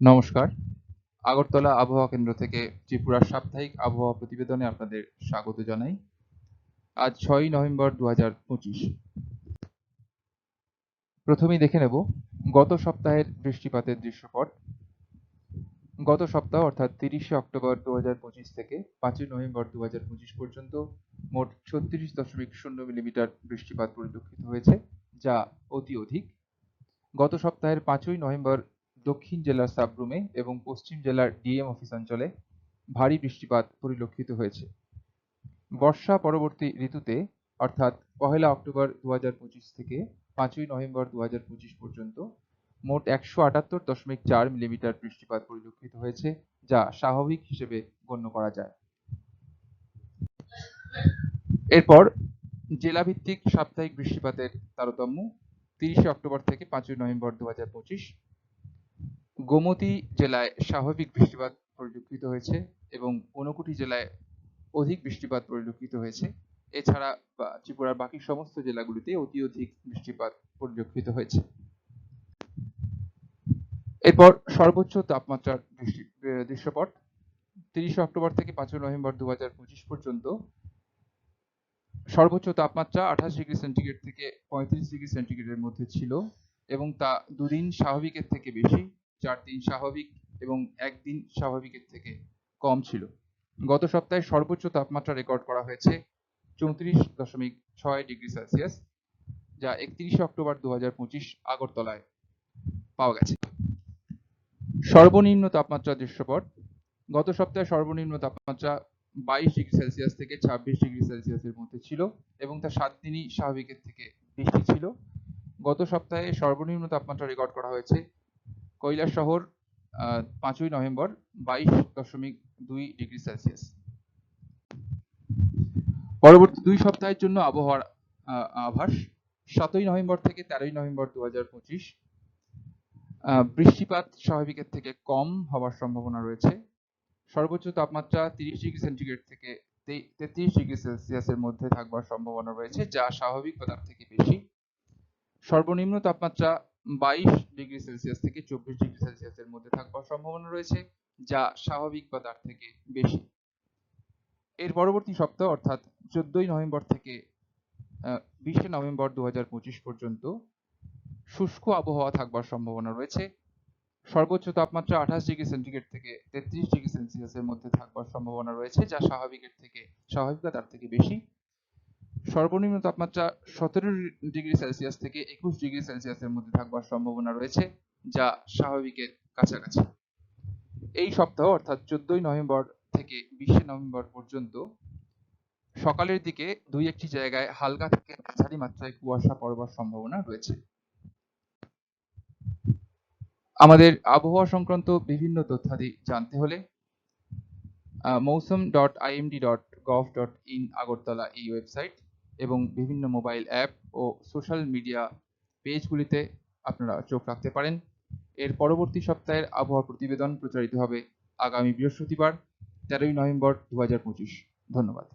নমস্কার। আগরতলা আবহাওয়া কেন্দ্র থেকে ত্রিপুরার সাপ্তাহিক আবহাওয়া প্রতিবেদনে আপনাদের স্বাগত জানাই। আজ ছয়ই নভেম্বর দু হাজার পঁচিশ। প্রথমেই দেখে নেব গত সপ্তাহের বৃষ্টিপাতের দৃশ্যপট। গত সপ্তাহ, অর্থাৎ তিরিশে অক্টোবর দু হাজার পঁচিশ থেকে পাঁচই নভেম্বর দু হাজার পঁচিশ পর্যন্ত মোট ছত্রিশ দশমিক শূন্য মিলিমিটার বৃষ্টিপাত পরিলক্ষিত হয়েছে, যা অতি অধিক। গত সপ্তাহের পাঁচই নভেম্বর দক্ষিণ জেলার সাবরুমে এবং পশ্চিম জেলার ডিএম অফিস অঞ্চলে ভারী বৃষ্টিপাত পরিলক্ষিত হয়েছে। বর্ষা পরবর্তী ঋতুতে, অর্থাৎ পহেলা অক্টোবর দু থেকে পাঁচই নভেম্বর দু পর্যন্ত, মোট একশো আটাত্তর দশমিক চার মিলিমিটার বৃষ্টিপাত পরিলক্ষিত হয়েছে, যা স্বাভাবিক হিসেবে গণ্য করা যায়। এরপর জেলাভিত্তিক সাপ্তাহিক বৃষ্টিপাতের তারতম্য, তিরিশে অক্টোবর থেকে পাঁচই নভেম্বর দু গোমতী জেলায় স্বাভাবিক বৃষ্টিপাত পরিলক্ষিত হয়েছে এবং ঊনকোটি জেলায় অধিক বৃষ্টিপাত পরিলক্ষিত হয়েছে। এছাড়া ত্রিপুরার বাকি সমস্ত জেলাগুলিতে অতি অধিক বৃষ্টিপাত পরিলক্ষিত হয়েছে। এরপর সর্বোচ্চ তাপমাত্রার দৃশ্যপট। তিরিশে অক্টোবর থেকে পাঁচই নভেম্বর দু পঁচিশ পর্যন্ত সর্বোচ্চ তাপমাত্রা আঠাশ ডিগ্রি সেন্টিগ্রেড থেকে পঁয়ত্রিশ ডিগ্রি সেন্টিগ্রেডের মধ্যে ছিল এবং তা দুদিন স্বাভাবিকের থেকে বেশি। চার দিন স্বাভাবিক এবং একদিন স্বাভাবিকের থেকে কম ছিল। গত সপ্তাহে সর্বোচ্চ তাপমাত্রা রেকর্ড করা হয়েছে চৌত্রিশ দশমিক ছয় ডিগ্রি সেলসিয়াস, যা একত্রিশে অক্টোবর দু হাজার পঁচিশ আগরতলায় পাওয়া গেছে। সর্বনিম্ন তাপমাত্রা দৃশ্যপট। গত সপ্তাহে সর্বনিম্ন তাপমাত্রা বাইশ ডিগ্রি সেলসিয়াস থেকে ছাব্বিশ ডিগ্রি সেলসিয়াসের মধ্যে ছিল এবং তা সাত দিনই স্বাভাবিকের থেকে বেশি ছিল। গত সপ্তাহে সর্বনিম্ন তাপমাত্রা রেকর্ড করা হয়েছে কৈলাস শহর পাঁচই নভেম্বর, বাইশ দশমিক দুই ডিগ্রি সেলসিয়াস। পরবর্তী দুই সপ্তাহের জন্য আবহাওয়ার আভাস। সাতই নভেম্বর থেকে তেরোই নভেম্বর দু হাজার পঁচিশ বৃষ্টিপাত স্বাভাবিকের থেকে কম হওয়ার সম্ভাবনা রয়েছে। সর্বোচ্চ তাপমাত্রা তিরিশ ডিগ্রি সেন্টিগ্রেড থেকে তেত্রিশ ডিগ্রি সেলসিয়াসের মধ্যে থাকবার সম্ভাবনা রয়েছে, যা স্বাভাবিক বা থেকে বেশি। সর্বনিম্ন তাপমাত্রা বাইশ ডিগ্রি সেলসিয়াস থেকে চব্বিশ ডিগ্রি সেলসিয়াসের মধ্যে থাকবার সম্ভাবনা রয়েছে, যা স্বাভাবিক বা তার থেকে বেশি। এর পরবর্তী সপ্তাহ, অর্থাৎ চোদ্দই নভেম্বর থেকে বিশে নভেম্বর দু পর্যন্ত শুষ্ক আবহাওয়া থাকবার সম্ভাবনা রয়েছে। সর্বোচ্চ তাপমাত্রা আঠাশ ডিগ্রি সেন্টিগ্রেড থেকে তেত্রিশ ডিগ্রি সেলসিয়াসের মধ্যে থাকবার সম্ভাবনা রয়েছে, যা স্বাভাবিকের থেকে, স্বাভাবিক বা তার থেকে বেশি। সর্বনিম্ন তাপমাত্রা সতেরো ডিগ্রি সেলসিয়াস থেকে একুশ ডিগ্রি সেলসিয়াসের মধ্যে থাকবার সম্ভাবনা রয়েছে, যা স্বাভাবিকের কাছাকাছি। এই সপ্তাহ, অর্থাৎ চোদ্দই নভেম্বর থেকে বিশে নভেম্বর পর্যন্ত, সকালের দিকে দুই একটি জায়গায় হালকা থেকে মাঝারি মাত্রায় কুয়াশা পড়বার সম্ভাবনা রয়েছে। আমাদের আবহাওয়া সংক্রান্ত বিভিন্ন তথ্যাদি জানতে হলে Mausam dot IMD dot gov dot in Agartala এই ওয়েবসাইট এবং বিভিন্ন মোবাইল অ্যাপ ও সোশ্যাল মিডিয়া পেজগুলিতে আপনারা চোখ রাখতে পারেন। এর পরবর্তী সপ্তাহের আবহাওয়া প্রতিবেদন প্রচারিত হবে আগামী বৃহস্পতিবার, তেরোই নভেম্বর দু হাজার পঁচিশ। ধন্যবাদ।